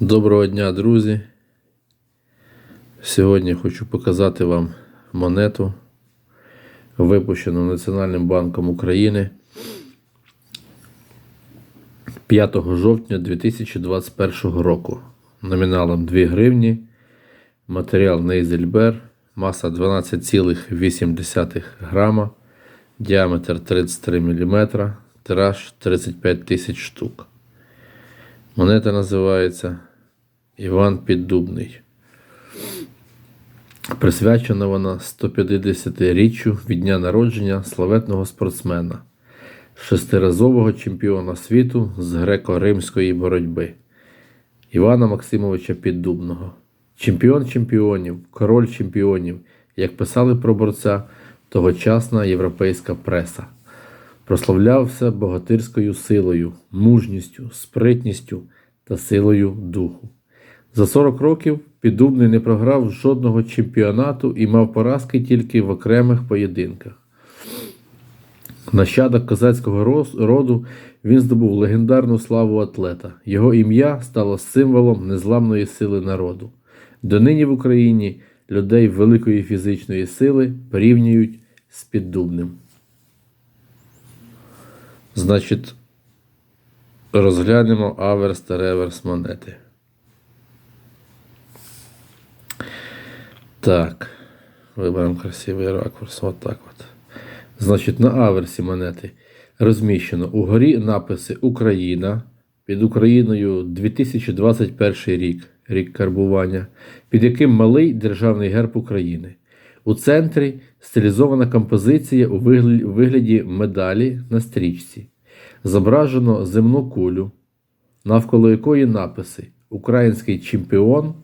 Доброго дня, друзі. Сьогодні хочу показати вам монету, випущену Національним банком України 5 жовтня 2021 року. Номіналом 2 гривні. Матеріал Нейзельбер, маса 12,8 грама, діаметр 33 мм, тираж 35 тисяч штук. Монета називається Іван Піддубний. Присвячена вона 150-річчю від дня народження славетного спортсмена, шестиразового чемпіона світу з греко-римської боротьби Івана Максимовича Піддубного. Чемпіон чемпіонів, король чемпіонів, як писали про борця тогочасна європейська преса. Прославлявся богатирською силою, мужністю, спритністю та силою духу. За 40 років Піддубний не програв жодного чемпіонату і мав поразки тільки в окремих поєдинках. Нащадок козацького роду він здобув легендарну славу атлета. Його ім'я стало символом незламної сили народу. Донині в Україні людей великої фізичної сили порівнюють з Піддубним. Значить, розглянемо аверс та реверс монети. Так, виберемо красивий ракурс. От так от. Значить, на аверсі монети розміщено угорі написи Україна. Під Україною 2021 рік, рік карбування, під яким малий державний герб України. У центрі стилізована композиція у вигляді, медалі на стрічці. Зображено земну кулю, навколо якої написи Український чемпіон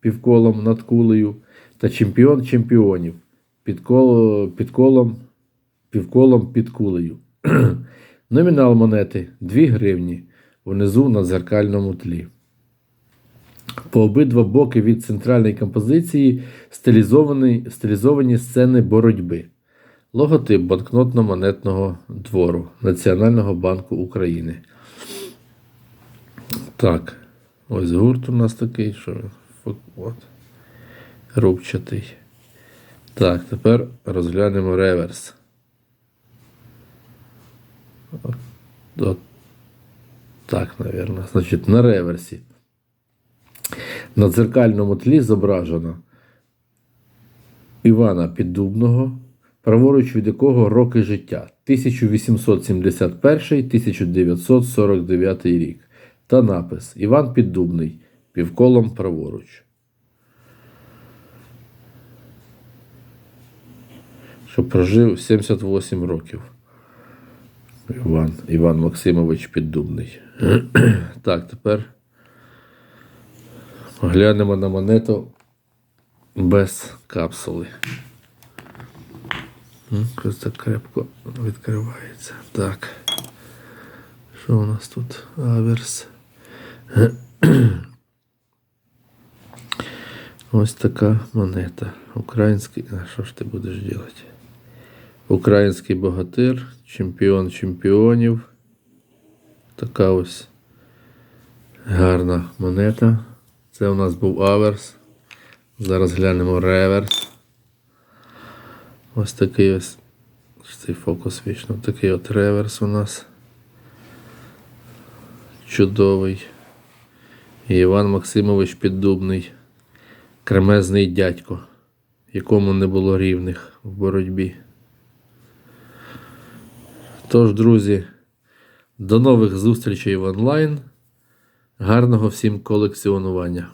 півколом над кулею та чемпіон чемпіонів під, коло, під колом, півколом під кулею. Номінал монети 2 гривні внизу на дзеркальному тлі. По обидва боки від центральної композиції стилізовані, стилізовані сцени боротьби. Логотип банкнотно-монетного двору Національного банку України. Так, ось гурт у нас такий, що от, рубчатий. Так, тепер розглянемо реверс. От, от так, мабуть. Значить, на реверсі. На дзеркальному тлі зображено Івана Піддубного, праворуч від якого роки життя 1871-1949 рік. Та напис Іван Піддубний півколом праворуч. Що прожив 78 років. Іван, Іван Максимович Піддубний. так, тепер глянемо на монету без капсули. М, Якось так крепко відкривається. Так. Що у нас тут? Аверс. Ось така монета. Український. А що ж ти будеш робити? Український богатир, чемпіон чемпіонів. Така ось гарна монета. Це у нас був аверс. Зараз глянемо реверс. Ось такий ось. Цей фокус вічно. Такий от реверс у нас. Чудовий. І Іван Максимович Піддубний. Кремезний дядько, якому не було рівних в боротьбі. Тож, друзі, до нових зустрічей в онлайн. Гарного всім колекціонування!